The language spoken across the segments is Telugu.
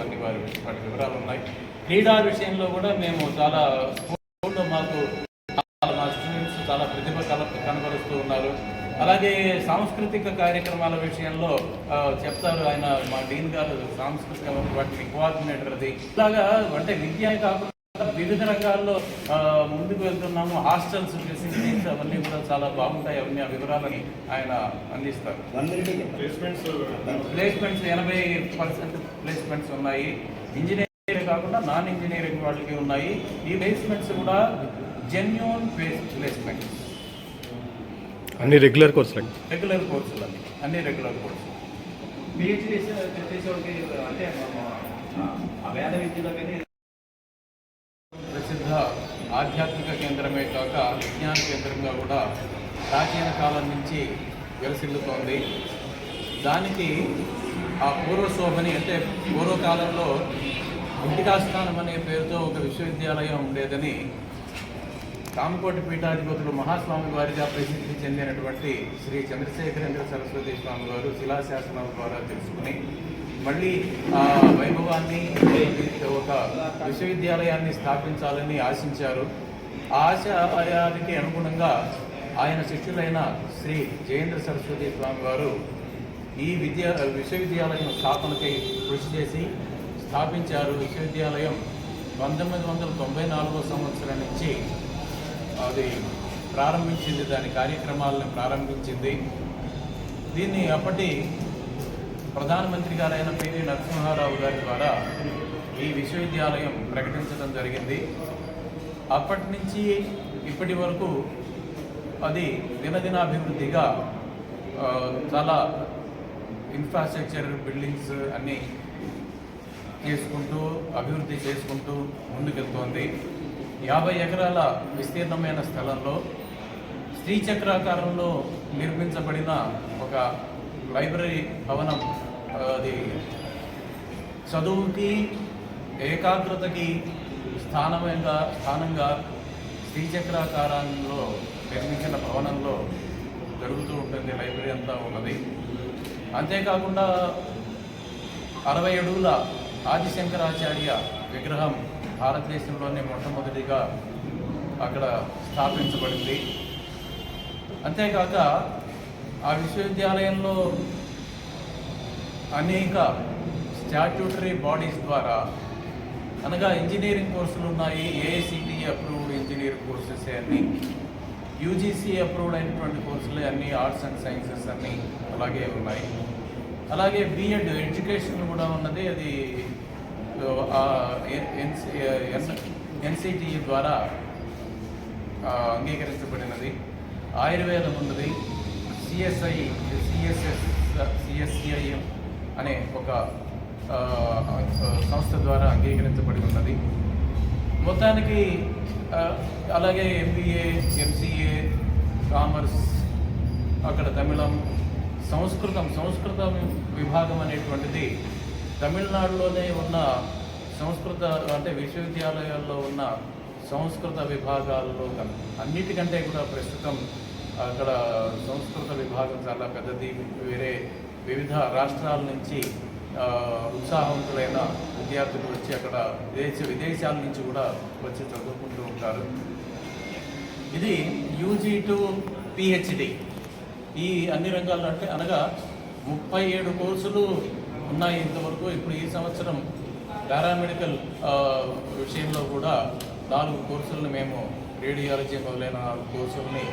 అన్ని వారి వాటి వివరాలు ఉన్నాయి. క్రీడా విషయంలో కూడా మేము చాలా స్కూల్లో మాకు మా స్టూడెంట్స్ చాలా ప్రతిభ కల కనబరుస్తూ ఉన్నారు. అలాగే సాంస్కృతిక కార్యక్రమాల విషయంలో చెప్తారు ఆయన మా డీన్ గారు సాంస్కృతిక వాటిని కోఆర్డినేటర్ అది. ఇలాగా అంటే విద్య కాకుండా వివిధ రంగాల్లో ఆ, ముందుకు వెళ్తున్నాము. హాస్టల్స్ ఫెసిలిటీస్ అవన్నీ కూడా చాలా బాగుంటాయి. అవన్నీ ఆ వివరాలని ఆయన అందిస్తారు. ప్లేస్మెంట్స్ ఎనభై పర్సెంట్ ప్లేస్మెంట్స్ ఉన్నాయి. ఇంజనీరింగ్ కాకుండా నాన్ ఇంజనీరింగ్ వాళ్ళకి ఉన్నాయి. ఈ ప్లేస్మెంట్స్ కూడా జెన్యున్ ప్లేస్మెంట్ అన్ని రెగ్యులర్ కోర్సులు రెగ్యులర్ కోర్సులు అన్ని అన్ని రెగ్యులర్ కోర్సులు పిహెచ్డి అంటే వేద ప్రసిద్ధ ఆధ్యాత్మిక కేంద్రమే కాక విజ్ఞాన కేంద్రంగా కూడా ప్రాచీన కాలం నుంచి విలసిల్లుతోంది దానికి ఆ పూర్వశోభని అంటే పూర్వకాలంలో ఇంటికాస్థానం అనే పేరుతో ఒక విశ్వవిద్యాలయం ఉండేదని కామకోటి పీఠాధిపతులు మహాస్వామి వారిగా ప్రసిద్ధి చెందినటువంటి శ్రీ చంద్రశేఖరేంద్ర సరస్వతి స్వామి వారు శిలాశాసనం ద్వారా తెలుసుకుని మళ్ళీ ఆ వైభవాన్ని ఒక విశ్వవిద్యాలయాన్ని స్థాపించాలని ఆశించారు. ఆ ఆశయానికి అనుగుణంగా ఆయన శిష్యులైన శ్రీ జయేంద్ర సరస్వతి స్వామి వారు ఈ విద్యా విశ్వవిద్యాలయం స్థాపనకై కృషి చేసి స్థాపించారు విశ్వవిద్యాలయం పంతొమ్మిది వందల తొంభై నాలుగో సంవత్సరం నుంచి. అది ప్రారంభించింది దాని కార్యక్రమాలను ప్రారంభించింది. దీన్ని అప్పటి ప్రధానమంత్రి గారైన పివి నరసింహారావు గారి ద్వారా ఈ విశ్వవిద్యాలయం ప్రకటించడం జరిగింది. అప్పటి నుంచి ఇప్పటి వరకు అది దినదినాభివృద్ధిగా చాలా ఇన్ఫ్రాస్ట్రక్చర్ బిల్డింగ్స్ అన్నీ చేసుకుంటూ అభివృద్ధి చేసుకుంటూ ముందుకెళ్తోంది. యాభై ఎకరాల విస్తీర్ణమైన స్థలంలో శ్రీచక్రాకారంలో నిర్మించబడిన ఒక లైబ్రరీ భవనం అది చదువుకి ఏకాగ్రతకి స్థానమైన స్థానంగా శ్రీచక్రాకారంలో నిర్మించిన భవనంలో జరుగుతూ ఉంటుంది. లైబ్రరీ అంతా ఉన్నది. అంతేకాకుండా అరవై అడుగుల ఆదిశంకరాచార్య విగ్రహం భారతదేశంలోనే మొట్టమొదటిగా అక్కడ స్థాపించబడింది. అంతేకాక ఆ విశ్వవిద్యాలయంలో అనేక స్టాట్యూటరీ బాడీస్ ద్వారా అనగా ఇంజనీరింగ్ కోర్సులు ఉన్నాయి ఏఐసిటిఈ అప్రూవ్డ్ ఇంజనీరింగ్ కోర్సెస్ అని యూజీసీ అప్రూవ్డ్ అయినటువంటి కోర్సులు అన్ని ఆర్ట్స్ అండ్ సైన్సెస్ అన్నీ అలాగే ఉన్నాయి. అలాగే బిఎడ్ ఎడ్యుకేషన్ కూడా ఉన్నది. అది ఎన్సిటిఈ ద్వారా అంగీకరించబడినది. ఆయుర్వేదం ఉన్నది. సిఎస్ఐ సిఎస్ఎస్ సిఎస్సిఐఎం అనే ఒక సంస్థ ద్వారా అంగీకరించబడి ఉన్నది. మొత్తానికి అలాగే ఎంబీఏ ఎంసీఏ కామర్స్ అక్కడ తమిళం సంస్కృతం సంస్కృతం విభాగం అనేటువంటిది తమిళనాడులోనే ఉన్న సంస్కృత అంటే విశ్వవిద్యాలయాల్లో ఉన్న సంస్కృత విభాగాల్లో అన్నిటికంటే కూడా ప్రస్తుతం అక్కడ సంస్కృత విభాగం చాలా పెద్దది. వేరే వివిధ రాష్ట్రాల నుంచి ఉత్సాహవంతులైన విద్యార్థులు వచ్చి అక్కడ విదేశ విదేశాల నుంచి కూడా వచ్చి చదువుకుంటూ ఉంటారు. ఇది యూజీ టు పిహెచ్డి. ఈ అన్ని రంగాల్లో అంటే అనగా ముప్పై ఏడు కోర్సులు ఉన్నాయి ఇంతవరకు. ఇప్పుడు ఈ సంవత్సరం పారామెడికల్ విషయంలో కూడా నాలుగు కోర్సులను మేము రేడియాలజీ మొదలైన నాలుగు కోర్సులని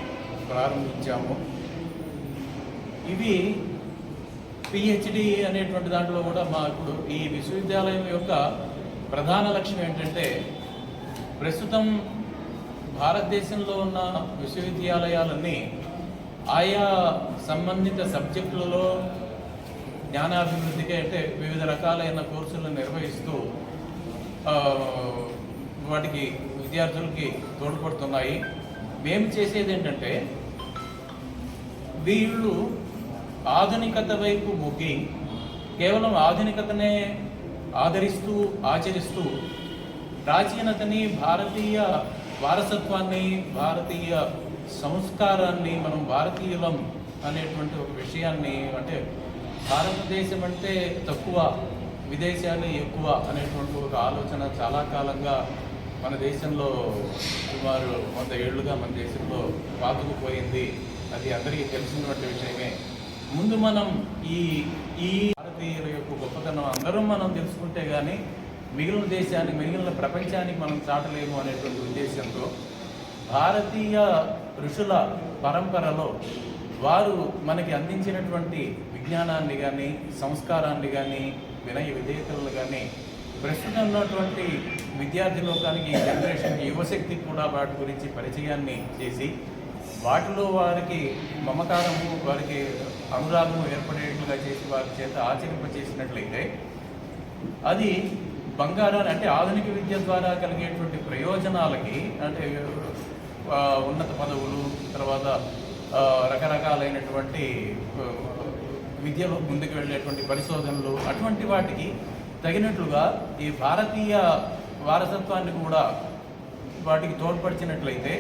ప్రారంభించాము. ఇవి పిహెచ్డి అనేటువంటి దాంట్లో కూడా మా ఇప్పుడు ఈ విశ్వవిద్యాలయం యొక్క ప్రధాన లక్ష్యం ఏంటంటే ప్రస్తుతం భారతదేశంలో ఉన్న విశ్వవిద్యాలయాలన్నీ ఆయా సంబంధిత సబ్జెక్టులలో జ్ఞానాభివృద్ధికి అంటే వివిధ రకాలైన కోర్సులను నిర్వహిస్తూ వాటికి విద్యార్థులకి తోడ్పడుతున్నాయి. మేము చేసేది ఏంటంటే వీళ్ళు ఆధునికత వైపు మొగ్గి కేవలం ఆధునికతనే ఆదరిస్తూ ఆచరిస్తూ ప్రాచీనతని భారతీయ వారసత్వాన్ని భారతీయ సంస్కారాన్ని మనం భారతీయులం అనేటువంటి ఒక విషయాన్ని అంటే భారతదేశం అంటే తక్కువ విదేశాలు ఎక్కువ అనేటువంటి ఒక ఆలోచన చాలా కాలంగా మన దేశంలో సుమారు వంద ఏళ్ళుగా మన దేశంలో పాతుకుపోయింది. అది అందరికీ తెలిసినటువంటి విషయమే. ముందు మనం ఈ ఈ భారతీయుల యొక్క గొప్పతనం అందరం మనం తెలుసుకుంటే కానీ మిగిలిన దేశానికి మిగిలిన ప్రపంచానికి మనం చాటలేము అనేటువంటి ఉద్దేశంతో భారతీయ ఋషుల పరంపరలో వారు మనకి అందించినటువంటి విజ్ఞానాన్ని కానీ సంస్కారాన్ని కానీ వినయ విధేయతలను కానీ ప్రస్తుతం ఉన్నటువంటి విద్యార్థి లోకానికి జనరేషన్ యువశక్తికి కూడా వాటి గురించి పరిచయాన్ని చేసి వాటిలో వారికి మమకారము వారికి అనురాగము ఏర్పడేట్లుగా చేసి వారి చేత ఆచరింపచేసినట్లయితే అది బంగారాన్ని అంటే ఆధునిక విద్య ద్వారా కలిగేటువంటి ప్రయోజనాలకి అంటే ఉన్నత పదవులు తర్వాత రకరకాలైనటువంటి విద్యలో ముందుకు వెళ్ళేటువంటి పరిశోధనలు అటువంటి వాటికి తగినట్లుగా ఈ భారతీయ వారసత్వాన్ని కూడా వాటికి తోడ్పడిచినట్లయితే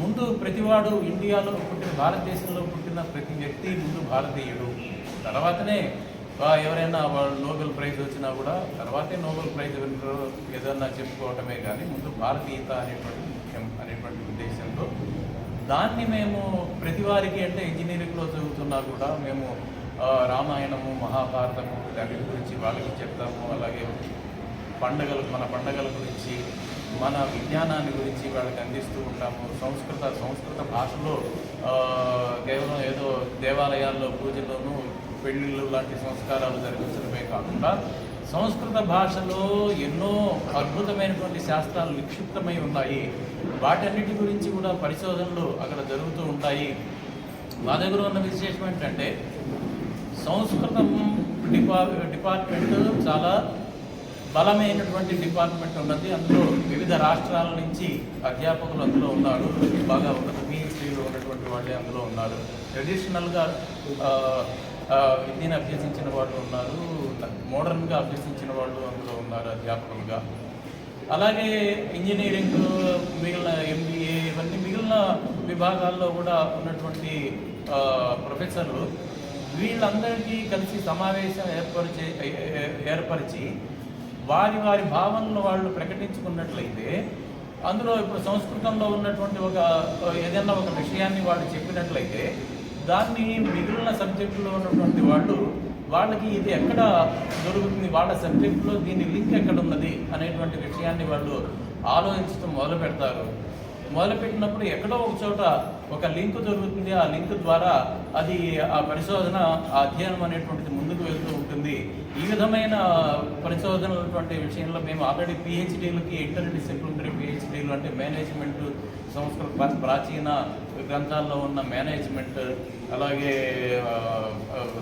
ముందు ప్రతివాడు ఇండియాలో పుట్టిన భారతదేశంలో పుట్టిన ప్రతి వ్యక్తి ముందు భారతీయుడు. తర్వాతనే ఎవరైనా వాళ్ళు నోబెల్ ప్రైజ్ వచ్చినా కూడా తర్వాతే నోబెల్ ప్రైజ్ విన్నరు ఏదన్నా చెప్పుకోవటమే కానీ ముందు భారతీయత అనేటువంటి ముఖ్యం అనేటువంటి ఉద్దేశంతో దాన్ని మేము ప్రతి వారికి అంటే ఇంజనీరింగ్లో చదువుతున్నా కూడా మేము రామాయణము మహాభారతము దాని గురించి వాళ్ళకి చెప్తాము. అలాగే పండగలు మన పండగల గురించి మన విజ్ఞానాన్ని గురించి వాళ్ళకి అందిస్తూ ఉంటాము. సంస్కృత సంస్కృత భాషలో కేవలం ఏదో దేవాలయాల్లో పూజల్లోనూ పెళ్ళిళ్ళు లాంటి సంస్కారాలు జరిగించడమే కాకుండా సంస్కృత భాషలో ఎన్నో అద్భుతమైనటువంటి శాస్త్రాలు నిక్షిప్తమై ఉన్నాయి. వాటన్నిటి గురించి కూడా పరిశోధనలు అక్కడ జరుగుతూ ఉంటాయి. మా దగ్గర ఉన్న విశేషం ఏంటంటే సంస్కృతం డిపా డిపార్ట్మెంట్ చాలా బలమైనటువంటి డిపార్ట్మెంట్ ఉన్నది. అందులో వివిధ రాష్ట్రాల నుంచి అధ్యాపకులు అందులో ఉన్నారు. బాగా ఉన్నత పిహెచ్డీలు ఉన్నటువంటి వాళ్ళే అందులో ఉన్నారు. ట్రెడిషనల్గా విద్యను అభ్యసించిన వాళ్ళు ఉన్నారు. మోడర్న్గా అభ్యసించిన వాళ్ళు అందులో ఉన్నారు అధ్యాపకులుగా. అలాగే ఇంజనీరింగ్ మిగిలిన ఎంబీఏ ఇవన్నీ మిగిలిన విభాగాల్లో కూడా ఉన్నటువంటి ప్రొఫెసర్లు వీళ్ళందరికీ కలిసి సమావేశం ఏర్పరిచే ఏ- ఏర్పరిచి వారి వారి భావనలు వాళ్ళు ప్రకటించుకున్నట్లయితే అందులో ఇప్పుడు సంస్కృతంలో ఉన్నటువంటి ఒక ఏదైనా ఒక విషయాన్ని వాళ్ళు చెప్పినట్లయితే దాన్ని మిగిలిన సబ్జెక్టులో ఉన్నటువంటి వాళ్ళు వాళ్ళకి ఇది ఎక్కడ దొరుకుతుంది వాళ్ళ సబ్జెక్టులో దీని లింక్ ఎక్కడ ఉన్నది అనేటువంటి విషయాన్ని వాళ్ళు ఆలోచించడం మొదలు పెడతారు మొదలుపెట్టినప్పుడు ఎక్కడో ఒక చోట ఒక లింక్ దొరుకుతుంది. ఆ లింక్ ద్వారా అది ఆ పరిశోధన అధ్యయనం అనేటువంటిది ముందుకు వెళ్తూ ఉంటుంది. ఈ విధమైన పరిశోధనలటువంటి విషయంలో మేము ఆల్రెడీ పిహెచ్డీలకి ఇంటర్ డిసిప్లినరీ పిహెచ్డీలు అంటే మేనేజ్మెంట్ సంస్కృత ప్రాచీన గ్రంథాల్లో ఉన్న మేనేజ్మెంట్ అలాగే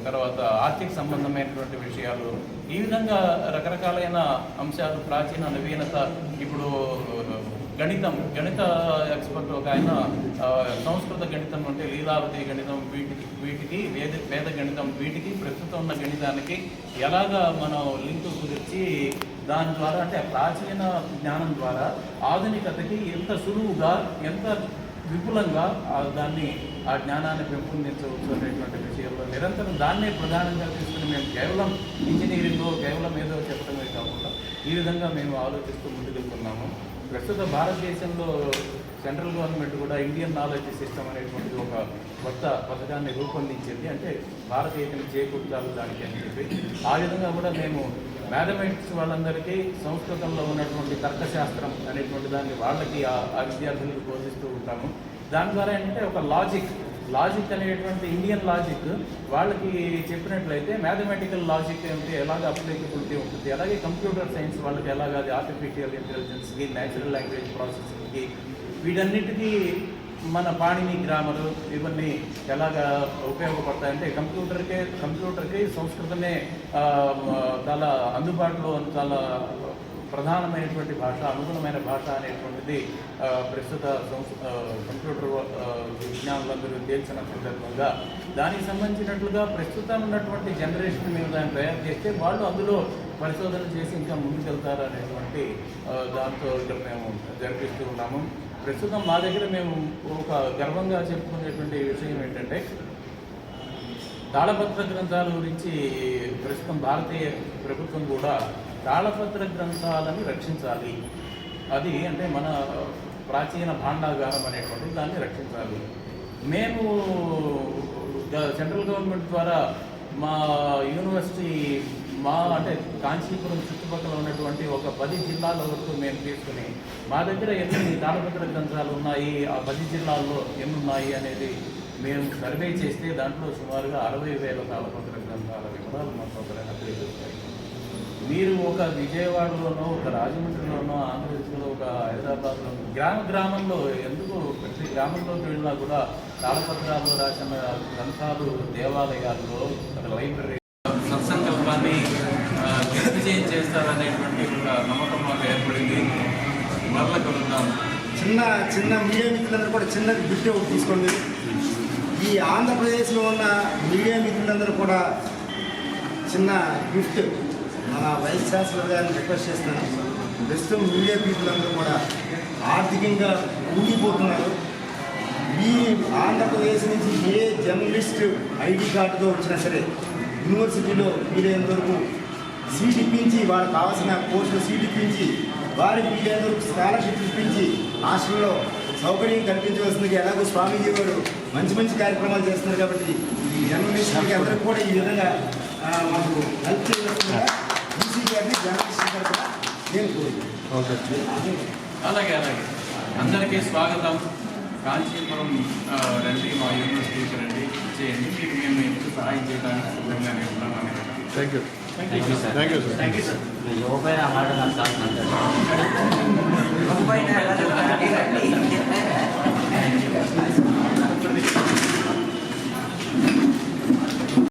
తర్వాత ఆర్థిక సంబంధమైనటువంటి విషయాలు ఈ విధంగా రకరకాలైన అంశాలు ప్రాచీన నవీనత ఇప్పుడు గణితం గణిత ఎక్స్పర్ట్ ఒక ఆయన సంస్కృత గణితం అంటే లీలావతి గణితం వీటికి వీటికి వేద వేద గణితం వీటికి ప్రస్తుతం ఉన్న గణితానికి ఎలాగా మనం లింక్ కుదిర్చి దాని ద్వారా అంటే ఆ ప్రాచీన జ్ఞానం ద్వారా ఆధునికతకి ఎంత సులువుగా ఎంత విపులంగా దాన్ని ఆ జ్ఞానాన్ని పెంపొందించవచ్చు అనేటువంటి విషయంలో నిరంతరం దాన్నే ప్రధానంగా తీసుకుని మేము కేవలం ఇంజనీరింగ్ కేవలం ఏదో చెప్పడమే కాకుండా ఈ విధంగా మేము ఆలోచిస్తూ ముందుకెళ్తున్నాము. ప్రస్తుత భారతదేశంలో సెంట్రల్ గవర్నమెంట్ కూడా ఇండియన్ నాలెడ్జ్ సిస్టమ్ అనేటువంటి ఒక కొత్త పథకాన్ని రూపొందించింది. అంటే భారతీయతని చేకూర్చాలి దానికి అని చెప్పి. ఆ విధంగా కూడా మేము మ్యాథమెటిక్స్ వాళ్ళందరికీ సంస్కృతంలో ఉన్నటువంటి తర్కశాస్త్రం అనేటువంటి దాన్ని వాళ్ళకి ఆ ఆ విద్యార్థులకు బోధిస్తూ ఉంటాము. దాని ద్వారా ఏంటంటే ఒక లాజిక్ లాజిక్ అనేటువంటి ఇండియన్ లాజిక్ వాళ్ళకి చెప్పినట్లయితే మ్యాథమెటికల్ లాజిక్ ఏమిటి ఎలాగ అప్లికబిలిటీ ఉంటుంది? అలాగే కంప్యూటర్ సైన్స్ వాళ్ళకి ఎలాగ అది ఆర్టిఫిషియల్ ఇంటెలిజెన్స్కి న్యాచురల్ లాంగ్వేజ్ ప్రాసెసింగ్కి వీటన్నిటికీ మన పాణిని గ్రామరు ఇవన్నీ ఎలాగా ఉపయోగపడతాయంటే కంప్యూటర్కే కంప్యూటర్కి సంస్కృతమే చాలా అందుబాటులో చాలా ప్రధానమైనటువంటి భాష అనుగుణమైన భాష అనేటువంటిది ప్రస్తుత సంస్- కంప్యూటర్ విజ్ఞానులందరూ తేల్చిన సందర్భంగా. దానికి సంబంధించినట్లుగా ప్రస్తుతం ఉన్నటువంటి జనరేషన్ మేము దాన్ని తయారు చేస్తే వాళ్ళు అందులో పరిశోధన చేసి ఇంకా ముందుకెళ్తారు అనేటువంటి దాంతో ఇక్కడ మేము జరిపిస్తూ ఉన్నాము. ప్రస్తుతం మా దగ్గర మేము ఒక గర్వంగా చెప్పుకునేటువంటి విషయం ఏంటంటే తాళపత్ర గ్రంథాల గురించి ప్రస్తుతం భారతీయ ప్రభుత్వం కూడా తాళపత్ర గ్రంథాలను రక్షించాలి. అది అంటే మన ప్రాచీన భాండాగారం అనేటువంటి దాన్ని రక్షించాలి. మేము సెంట్రల్ గవర్నమెంట్ ద్వారా మా యూనివర్సిటీ మా అంటే కాంచీపురం చుట్టుపక్కల ఉన్నటువంటి ఒక పది జిల్లాల వరకు మేము తీసుకుని మా దగ్గర ఎన్ని తాళపత్ర గ్రంథాలు ఉన్నాయి ఆ పది జిల్లాల్లో ఎన్ని ఉన్నాయి అనేది మేము సర్వే చేస్తే దాంట్లో సుమారుగా అరవై వేల తాళపత్ర గ్రంథాల వివరాలు మాకు ఒక నకిలీ మీరు ఒక విజయవాడలోనో ఒక రాజమండ్రిలోనో ఆంధ్రప్రదేశ్లో ఒక హైదరాబాద్లో గ్రామ గ్రామంలో ఎందుకు ప్రతి గ్రామంలోకి వెళ్ళినా కూడా తాళపత్రాలు రాసిన గ్రంథాలు దేవాలయాల్లో ఒక లైబ్రరీ సత్సంకల్పాన్ని ఆ, చేస్తారనేటువంటి ఒక నమ్మకం మాకు ఏర్పడింది. మరల కలుద్దాం. చిన్న చిన్న మీడియా మిత్రులందరూ కూడా చిన్న గిఫ్ట్ ఒకటి తీసుకోండి. ఈ ఆంధ్రప్రదేశ్లో ఉన్న మీడియా మిత్రులందరూ కూడా చిన్న గిఫ్ట్. మన వైస్ ఛాన్సలర్ గారిని రిక్వెస్ట్ చేస్తున్నాను ప్రస్తుతం మీడియా పీపుల్ అందరూ కూడా ఆర్థికంగా ఊగిపోతున్నారు ఈ ఆంధ్రప్రదేశ్ నుంచి ఏ జర్నలిస్ట్ ఐడి కార్డుతో వచ్చినా సరే యూనివర్సిటీలో వీలైనంత వరకు సీట్ ఇప్పించి వాళ్ళకి కావాల్సిన కోర్సులు సీట్ ఇప్పించి వారికి వీలైనంత వరకు స్కాలర్షిప్ ఇప్పించి హాస్టల్లో సౌకర్యం కల్పించవలసిందిగా ఎలాగో స్వామీజీ గారు మంచి మంచి కార్యక్రమాలు చేస్తున్నారు కాబట్టి ఈ జర్నలిస్టులకి అందరికీ కూడా ఈ విధంగా మాకు హెల్ప్ చేయవలసిందిగా గారిని జర్నలిస్ట్ నేను అలాగే అలాగే. అందరికీ స్వాగతం. కాంచీపురం రండి మా యూనివర్సిటీకి రండి. చేయండి. మీకు మేము ఎప్పుడు సహాయం చేయడానికి సిద్ధంగానే ఉన్నాం అని thank you thank you sir thank you sir thank you sir మాట నాకు